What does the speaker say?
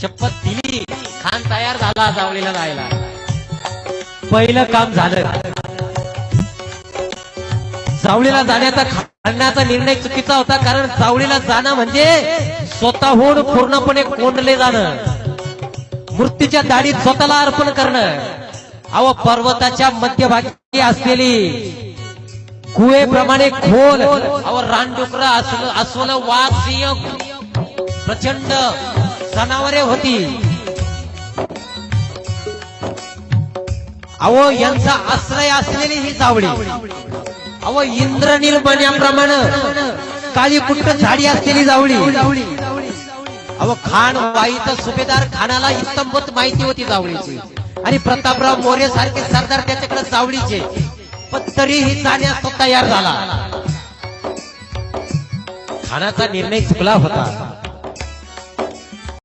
शपथ दिली खान तयार झाला जावळीला जायला. पहिलं काम झालं. जावळीला जाण्याचा खाण्याचा निर्णय चुकीचा होता कारण जावळीला जाणं म्हणजे स्वतःहून पूर्णपणे कोंडले जाणं. मृत्यूच्या दाढीत स्वतःला अर्पण करणं. अव पर्वताच्या मध्यभागी असलेली कुवेप्रमाणे खोल अव रानडुकर असलं अस्वल वाघ सिंह प्रचंड जनावरे होती. अहो यांचा आश्रय असलेली ही जावळी. अहो इंद्रनील मण्याप्रमाणे काळी कुट्ट झाडी असलेली जावळी. अहो खान वाईत सुभेदार खानाला इत्तंभूत माहिती होती जावळीची. आणि प्रतापराव मोरे सारखे सरदार त्याच्याकडे जावळीचे. पण तरीही जाण्यास तो तयार झाला. खानाचा निर्णय चुकला होता.